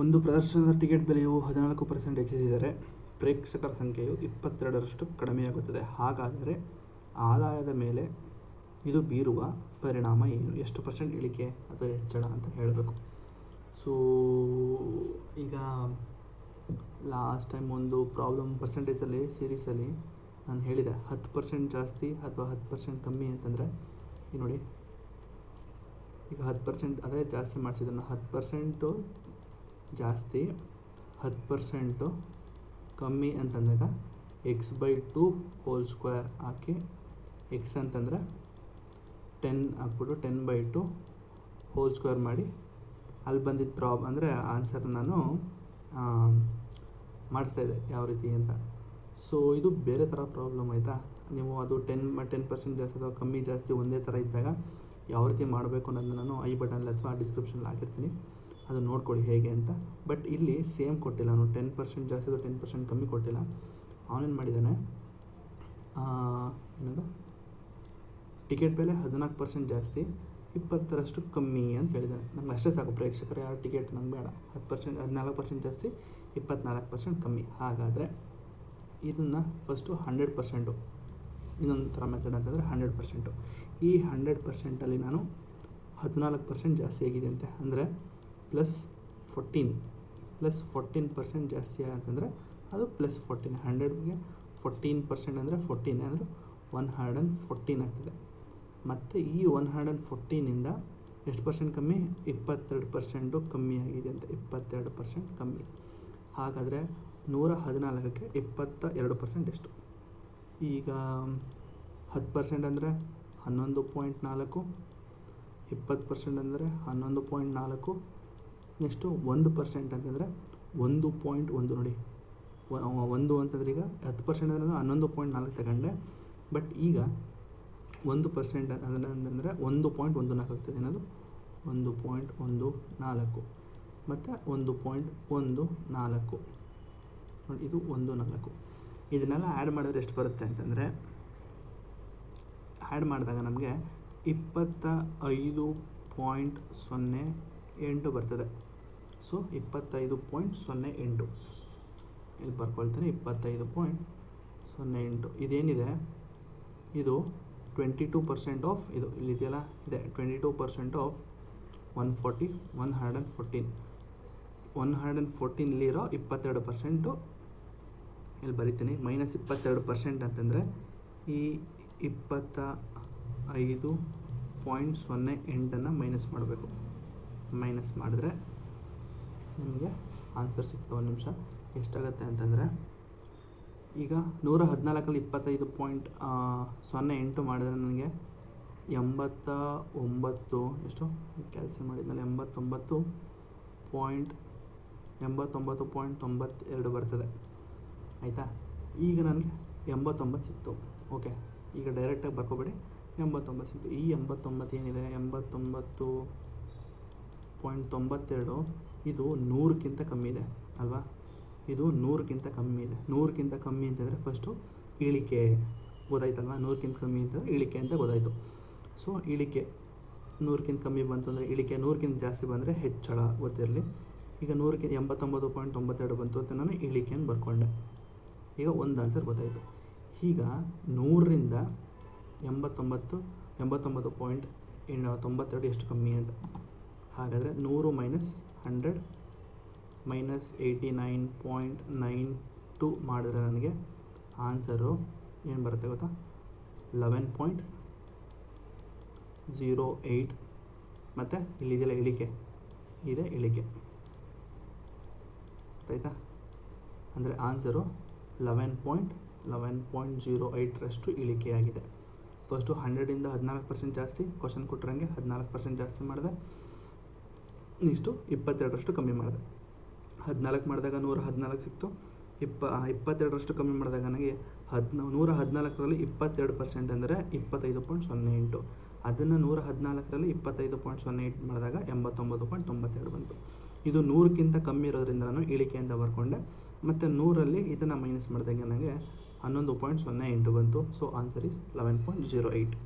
ಒಂದು ಪ್ರದರ್ಶನದ ಟಿಕೆಟ್ ಬೆಲೆಯು ಹದಿನಾಲ್ಕು ಪರ್ಸೆಂಟ್ ಹೆಚ್ಚಿಸಿದರೆ ಪ್ರೇಕ್ಷಕರ ಸಂಖ್ಯೆಯು ಇಪ್ಪತ್ತೆರಡರಷ್ಟು ಕಡಿಮೆಯಾಗುತ್ತದೆ. ಹಾಗಾದರೆ ಆದಾಯದ ಮೇಲೆ ಇದು ಬೀರುವ ಪರಿಣಾಮ ಏನು? ಎಷ್ಟು ಪರ್ಸೆಂಟ್ ಇಳಿಕೆ ಅಥವಾ ಹೆಚ್ಚಳ ಅಂತ ಹೇಳಬೇಕು. ಸೊ ಈಗ ಲಾಸ್ಟ್ ಟೈಮ್ ಒಂದು ಪ್ರಾಬ್ಲಮ್ ಪರ್ಸೆಂಟೇಜಲ್ಲಿ ಸೀರೀಸಲ್ಲಿ ನಾನು ಹೇಳಿದೆ, ಹತ್ತು ಪರ್ಸೆಂಟ್ ಜಾಸ್ತಿ ಅಥವಾ ಹತ್ತು ಪರ್ಸೆಂಟ್ ಕಮ್ಮಿ ಅಂತಂದರೆ ಈಗ ನೋಡಿ, ಈಗ ಹತ್ತು ಪರ್ಸೆಂಟ್ ಅದೇ ಜಾಸ್ತಿ ಮಾಡಿಸಿದ್ದನ್ನು ಹತ್ತು ಪರ್ಸೆಂಟು ಜಾಸ್ತಿ ಹತ್ತು ಪರ್ಸೆಂಟು ಕಮ್ಮಿ ಅಂತಂದಾಗ x by two whole square hockey x ಅಂತಂದರೆ ಟೆನ್ ಹಾಕ್ಬಿಟ್ಟು ten by two whole square ಮಾಡಿ ಅಲ್ಲಿ ಬಂದಿದ್ದ ಪ್ರಾಬ್ ಅಂದರೆ ಆನ್ಸರ್ ನಾನು ಮಾಡಿಸ್ತಾ ಇದ್ದೆ ಯಾವ ರೀತಿ ಅಂತ. ಸೊ ಇದು ಬೇರೆ ಥರ ಪ್ರಾಬ್ಲಮ್ ಆಯಿತಾ? ನೀವು ಅದು ಟೆನ್ ಟೆನ್ ಪರ್ಸೆಂಟ್ ಜಾಸ್ತಿ ಅಥವಾ ಕಮ್ಮಿ ಜಾಸ್ತಿ ಒಂದೇ ಥರ ಇದ್ದಾಗ ಯಾವ ರೀತಿ ಮಾಡಬೇಕು ಅನ್ನೋದನ್ನ ನಾನು ಐ ಬಟನಲ್ಲಿ ಅಥವಾ ಡಿಸ್ಕ್ರಿಪ್ಷನಲ್ಲಿ ಹಾಕಿರ್ತೀನಿ. ಅದು ನೋಡ್ಕೊಳ್ಳಿ ಹೇಗೆ ಅಂತ. ಬಟ್ ಇಲ್ಲಿ ಸೇಮ್ ಕೊಟ್ಟಿಲ್ಲ ನಾನು ಟೆನ್ ಪರ್ಸೆಂಟ್ ಜಾಸ್ತಿ ಅಥವಾ ಟೆನ್ ಪರ್ಸೆಂಟ್ ಕಮ್ಮಿ ಕೊಟ್ಟಿಲ್ಲ. ಅವನೇನು ಮಾಡಿದ್ದಾನೆ ಏನದು? ಟಿಕೆಟ್ ಬೆಲೆ ಹದಿನಾಲ್ಕು ಪರ್ಸೆಂಟ್ ಜಾಸ್ತಿ, ಇಪ್ಪತ್ತರಷ್ಟು ಕಮ್ಮಿ ಅಂತ ಹೇಳಿದ್ದಾನೆ ನಮ್ಗೆ ಅಷ್ಟೇ ಸಾಕು ಪ್ರೇಕ್ಷಕರು, ಯಾರು ಟಿಕೆಟ್ ನಂಗೆ ಬೇಡ. ಹತ್ತು ಪರ್ಸೆಂಟ್ ಹದಿನಾಲ್ಕು ಪರ್ಸೆಂಟ್ ಜಾಸ್ತಿ, ಇಪ್ಪತ್ನಾಲ್ಕು ಪರ್ಸೆಂಟ್ ಕಮ್ಮಿ. ಹಾಗಾದರೆ ಇದನ್ನು ಫಸ್ಟು ಹಂಡ್ರೆಡ್ ಪರ್ಸೆಂಟು ಇನ್ನೊಂದು ಥರ ಮೆಥಡ್ ಅಂತಂದರೆ ಹಂಡ್ರೆಡ್ ಪರ್ಸೆಂಟು ಈ ಹಂಡ್ರೆಡ್ ಪರ್ಸೆಂಟಲ್ಲಿ ನಾನು ಹದಿನಾಲ್ಕು ಪರ್ಸೆಂಟ್ ಜಾಸ್ತಿ ಆಗಿದೆ ಅಂತೆ. ಅಂದರೆ plus fourteen plus fourteen percent ಜಾಸ್ತಿ ಆಯ್ತಂದ್ರೆ ಅದು ಪ್ಲಸ್ ಫೋರ್ಟೀನ್ ಹಂಡ್ರೆಡ್ಗೆ ಫೋರ್ಟೀನ್ ಪರ್ಸೆಂಟ್ ಅಂದರೆ ಫೋರ್ಟೀನ್ ಅಂದರೆ ಒನ್ ಹಂಡ್ರೆಡ್ ಆ್ಯಂಡ್ ಫೋರ್ಟೀನ್ ಆಗ್ತದೆ. ಮತ್ತು ಈ ಒನ್ ಹಂಡ್ರೆಡ್ ಆ್ಯಂಡ್ ಫೋರ್ಟೀನಿಂದ ಎಷ್ಟು ಪರ್ಸೆಂಟ್ ಕಮ್ಮಿ? ಇಪ್ಪತ್ತೆರಡು ಪರ್ಸೆಂಟು ಕಮ್ಮಿ ಆಗಿದೆ ಅಂತ, ಇಪ್ಪತ್ತೆರಡು ಪರ್ಸೆಂಟ್ ಕಮ್ಮಿ. ಹಾಗಾದರೆ ನೂರ ಹದಿನಾಲ್ಕಕ್ಕೆ ಇಪ್ಪತ್ತ ಎರಡು ಪರ್ಸೆಂಟ್ ಎಷ್ಟು? ಈಗ ಹತ್ತು ಪರ್ಸೆಂಟ್ ಅಂದರೆ ಹನ್ನೊಂದು ಪಾಯಿಂಟ್ ನಾಲ್ಕು, ಇಪ್ಪತ್ತು ಪರ್ಸೆಂಟ್ ಅಂದರೆ ಹನ್ನೊಂದು ಪಾಯಿಂಟ್ ನಾಲ್ಕು ನೆಕ್ಸ್ಟು ಒಂದು ಪರ್ಸೆಂಟ್ ಅಂತಂದರೆ ಒಂದು ಪಾಯಿಂಟ್ ಒಂದು ನೋಡಿ. ಒಂದು ಅಂತಂದ್ರೆ ಈಗ ಹತ್ತು ಪರ್ಸೆಂಟ್ ಅಂದರೆ ಹನ್ನೊಂದು ಪಾಯಿಂಟ್ ನಾಲ್ಕು ತಗೊಂಡೆ. ಬಟ್ ಈಗ ಒಂದು ಪರ್ಸೆಂಟ್ ಅಂದರೆ ಒಂದು ಪಾಯಿಂಟ್ ಒಂದು ನಾಲ್ಕು ಆಗ್ತದೆ. ಏನದು? ಒಂದು ಪಾಯಿಂಟ್ ಒಂದು ನಾಲ್ಕು. ಮತ್ತು ಒಂದು ಪಾಯಿಂಟ್ ಒಂದು ನಾಲ್ಕು. ನೋಡಿ, ಇದು ಒಂದು ನಾಲ್ಕು. ಇದನ್ನೆಲ್ಲ ಆ್ಯಡ್ ಮಾಡಿದ್ರೆ ಎಷ್ಟು ಬರುತ್ತೆ ಅಂತಂದರೆ ಆ್ಯಡ್ ಮಾಡಿದಾಗ ನಮಗೆ ಇಪ್ಪತ್ತ ಐದು ಪಾಯಿಂಟ್ ಸೊನ್ನೆ ಎಂಟು ಬರ್ತದೆ. ಸೊ ಇಪ್ಪತ್ತೈದು ಪಾಯಿಂಟ್ ಸೊನ್ನೆ ಎಂಟು. ಇಲ್ಲಿ ಬರ್ಕೊಳ್ತೀನಿ, ಇಪ್ಪತ್ತೈದು ಪಾಯಿಂಟ್ ಸೊನ್ನೆ ಎಂಟು. ಇದೇನಿದೆ? ಇದು ಟ್ವೆಂಟಿ ಟೂ ಪರ್ಸೆಂಟ್ ಆಫ್ ಇದು ಇಲ್ಲಿದೆಯಲ್ಲ ಇದೆ. Twenty two percent of one forty one hundred and fourteen one hundred and ಫೋರ್ಟೀನಲ್ಲಿರೋ ಇಪ್ಪತ್ತೆರಡು ಪರ್ಸೆಂಟು ಇಲ್ಲಿ ಬರಿತೀನಿ. ಮೈನಸ್ ಇಪ್ಪತ್ತೆರಡು ಪರ್ಸೆಂಟ್ ಅಂತಂದರೆ ಈ ಇಪ್ಪತ್ತ ಐದು ಪಾಯಿಂಟ್ ಸೊನ್ನೆ ಎಂಟನ್ನು ಮೈನಸ್ ಮಾಡಬೇಕು. ಮೈನಸ್ ಮಾಡಿದ್ರೆ ನಿಮಗೆ ಆನ್ಸರ್ ಸಿಗ್ತವೆ ಒಂದು ನಿಮಿಷ. ಎಷ್ಟಾಗುತ್ತೆ ಅಂತಂದರೆ ಈಗ ನೂರ ಹದಿನಾಲ್ಕಲ್ಲಿ ಇಪ್ಪತ್ತೈದು ಪಾಯಿಂಟ್ ಸೊನ್ನೆ ಎಂಟು ಮಾಡಿದ್ರೆ ನನಗೆ ಎಂಬತ್ತ ಒಂಬತ್ತು, ಎಷ್ಟು? ಕೆಲಸ ಮಾಡಿದ್ಮೇಲೆ ಎಂಬತ್ತೊಂಬತ್ತು ಪಾಯಿಂಟ್ ಎಂಬತ್ತೊಂಬತ್ತು ಪಾಯಿಂಟ್ ತೊಂಬತ್ತೆರಡು ಬರ್ತದೆ. ಆಯಿತಾ? ಈಗ ನನಗೆ ಎಂಬತ್ತೊಂಬತ್ತು ಸಿಕ್ತು. ಓಕೆ ಈಗ ಡೈರೆಕ್ಟಾಗಿ ಬರ್ಕೋಬೇಡಿ. ಎಂಬತ್ತೊಂಬತ್ತು ಸಿಕ್ತು. ಈ ಎಂಬತ್ತೊಂಬತ್ತು ಏನಿದೆ? ಎಂಬತ್ತೊಂಬತ್ತು ಪಾಯಿಂಟ್ ತೊಂಬತ್ತೆರಡು, ಇದು ನೂರಕ್ಕಿಂತ ಕಮ್ಮಿ ಇದೆ, ಅಲ್ವಾ? ಇದು ನೂರಕ್ಕಿಂತ ಕಮ್ಮಿ ಇದೆ. ನೂರಕ್ಕಿಂತ ಕಮ್ಮಿ ಅಂತಂದರೆ ಫಸ್ಟು ಇಳಿಕೆ ಗೊತ್ತಾಯ್ತಲ್ವಾ? ನೂರಕ್ಕಿಂತ ಕಮ್ಮಿ ಅಂತಂದರೆ ಇಳಿಕೆ ಅಂತ ಗೊತ್ತಾಯಿತು. ಸೊ ಇಳಿಕೆ ನೂರಕ್ಕಿಂತ ಕಮ್ಮಿ ಬಂತು ಅಂದರೆ ಇಳಿಕೆ ನೂರಕ್ಕಿಂತ ಜಾಸ್ತಿ ಬಂದರೆ ಹೆಚ್ಚಳ ಗೊತ್ತಿರಲಿ. ಈಗ ನೂರಕ್ಕಿಂತ ಎಂಬತ್ತೊಂಬತ್ತು ಪಾಯಿಂಟ್ ತೊಂಬತ್ತೆರಡು ಬಂತು ಅಂತ ನಾನು ಇಳಿಕೆ ಅಂತ ಬರ್ಕೊಂಡೆ. ಈಗ ಒಂದು ಆನ್ಸರ್ ಗೊತ್ತಾಯಿತು. ಈಗ ನೂರರಿಂದ ಎಂಬತ್ತೊಂಬತ್ತು ಎಂಬತ್ತೊಂಬತ್ತು ಪಾಯಿಂಟ್ ತೊಂಬತ್ತೆರಡು ಎಷ್ಟು ಕಮ್ಮಿ ಅಂತ? ಹಾಗಾದರೆ ನೂರು minus hundred minus eighty nine point nine two ಮಾಡಿದ್ರೆ ನನಗೆ ಆನ್ಸರು ಏನು ಬರುತ್ತೆ ಗೊತ್ತಾ? ಲೆವೆನ್ ಪಾಯಿಂಟ್ ಝೀರೋ ಏಯ್ಟ್ ಮತ್ತು ಇಲ್ಲಿದೆಯಲ್ಲ ಇಳಿಕೆ, ಇದೆ ಇಳಿಕೆ. ಗೊತ್ತಾಯ್ತಾ? ಅಂದರೆ answer eleven point eleven point zero ಏಯ್ಟ್ರಷ್ಟು ಇಳಿಕೆಯಾಗಿದೆ ಫಸ್ಟು ಹಂಡ್ರೆಡಿಂದ ಹದಿನಾಲ್ಕು ಪರ್ಸೆಂಟ್ ಜಾಸ್ತಿ ಕ್ವಶನ್ ಕೊಟ್ಟಿರಂಗೆ ಹದಿನಾಲ್ಕು ಪರ್ಸೆಂಟ್ ಜಾಸ್ತಿ ಮಾಡಿದೆ. ನೆಕ್ಸ್ಟು ಇಪ್ಪತ್ತೆರಡರಷ್ಟು ಕಮ್ಮಿ ಮಾಡಿದೆ. ಹದಿನಾಲ್ಕು ಮಾಡಿದಾಗ ನೂರ ಹದಿನಾಲ್ಕು ಸಿಕ್ತು. ಇಪ್ಪ ಇಪ್ಪತ್ತೆರಡರಷ್ಟು ಕಮ್ಮಿ ಮಾಡಿದಾಗ ನನಗೆ ಹದಿನ, ನೂರ ಹದಿನಾಲ್ಕರಲ್ಲಿ ಇಪ್ಪತ್ತೆರಡು ಪರ್ಸೆಂಟ್ ಅಂದರೆ ಇಪ್ಪತ್ತೈದು ಪಾಯಿಂಟ್ ಸೊನ್ನೆ ಎಂಟು. ಅದನ್ನು ನೂರ ಹದಿನಾಲ್ಕರಲ್ಲಿ ಇಪ್ಪತ್ತೈದು ಪಾಯಿಂಟ್ ಸೊನ್ನೆ ಎಂಟು ಮಾಡಿದಾಗ ಎಂಬತ್ತೊಂಬತ್ತು ಪಾಯಿಂಟ್ ತೊಂಬತ್ತೆರಡು ಬಂತು. ಇದು ನೂರಕ್ಕಿಂತ ಕಮ್ಮಿ ಇರೋದ್ರಿಂದ ನಾನು ಇಳಿಕೆಯಿಂದ ಬರ್ಕೊಂಡೆ ಮತ್ತು ನೂರಲ್ಲಿ ಇದನ್ನು ಮೈನಸ್ ಮಾಡಿದಾಗ ನನಗೆ ಹನ್ನೊಂದು ಪಾಯಿಂಟ್ ಸೊನ್ನೆ ಎಂಟು ಬಂತು. So answer is eleven point zero eight